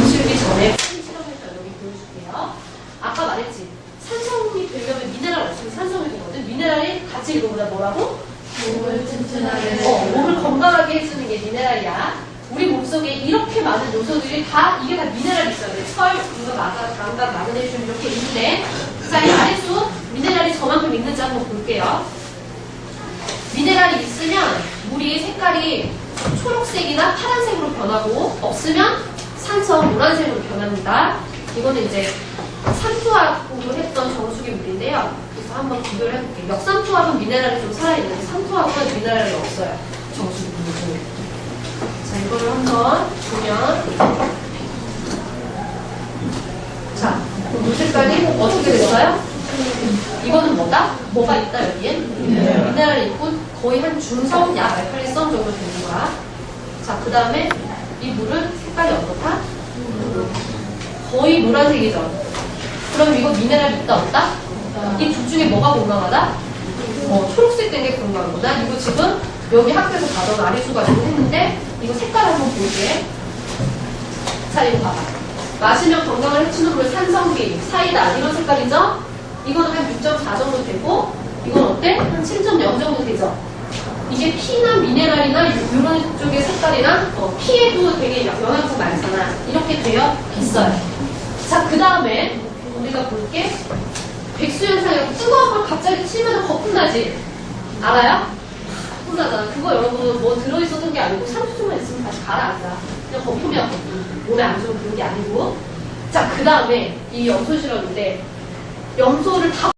보시기 전에 실험에서 여기 보여줄게요. 아까 말했지. 산성이 되려면 미네랄 없으면 산성이 되거든. 미네랄이 같이 읽어보다 뭐라고? 몸을 튼튼하게 어, 몸을 건강하게 해주는 게 미네랄이야. 우리 몸속에 이렇게 많은 요소들이 다, 이게 다 미네랄이 있어야 돼. 철, 이거 마가, 강각, 마그네슘 이렇게 있는데. 자, 이 아래수 미네랄이 저만큼 있는지 한번 볼게요. 미네랄이 있으면 물이 색깔이 초록색이나 파란색으로 변하고 없으면 산성 노란색으로 변합니다. 이거는 이제 삼투압으로 했던 정수기 물인데요. 그래서 한번 비교를 해볼게요. 역삼투압은 미네랄이 좀 살아있는데 삼투압은 미네랄이 없어요. 정수기 물 중에. 자, 이거를 한번 보면 자, 물 색깔이 어떻게 됐어요? 이거는 뭐다? 뭐가 있다 여기에? 미네랄이 있고 거의 한 중성 약 알칼리성 정도 되는 거야. 자, 그 다음에 이 물은? 거의 노란색이죠. 그럼 이거 미네랄 있다 없다? 이 둘 중에 뭐가 건강하다? 어, 초록색 된 게 건강한 거다. 이거 지금 여기 학교에서 가던 아리수가 지금 했는데 이거 색깔 한번 볼게. 자, 이거 봐봐. 마시면 건강을 해치는 물 산성비, 사이다 이런 색깔이죠? 이거는 한 6.4 정도 되고 이건 어때? 한 7.0 정도 되죠? 이게 피나 미네랄이나 이런 쪽의 색깔이랑 어, 피에도 되게 영양소 많잖아. 이렇게 되어 있어요. 자, 그 다음에 우리가 볼게 백수 현상이라고 뜨거운 걸 갑자기 치면 거품 나지? 알아요? 거품 나잖아. 그거 여러분 뭐 들어있었던 게 아니고 30초만 있으면 다시 가라앉아. 그냥 거품이야, 거품. 몸에 안 좋은 그런 게 아니고. 자, 그 다음에 이 염소 실험인데 염소를 다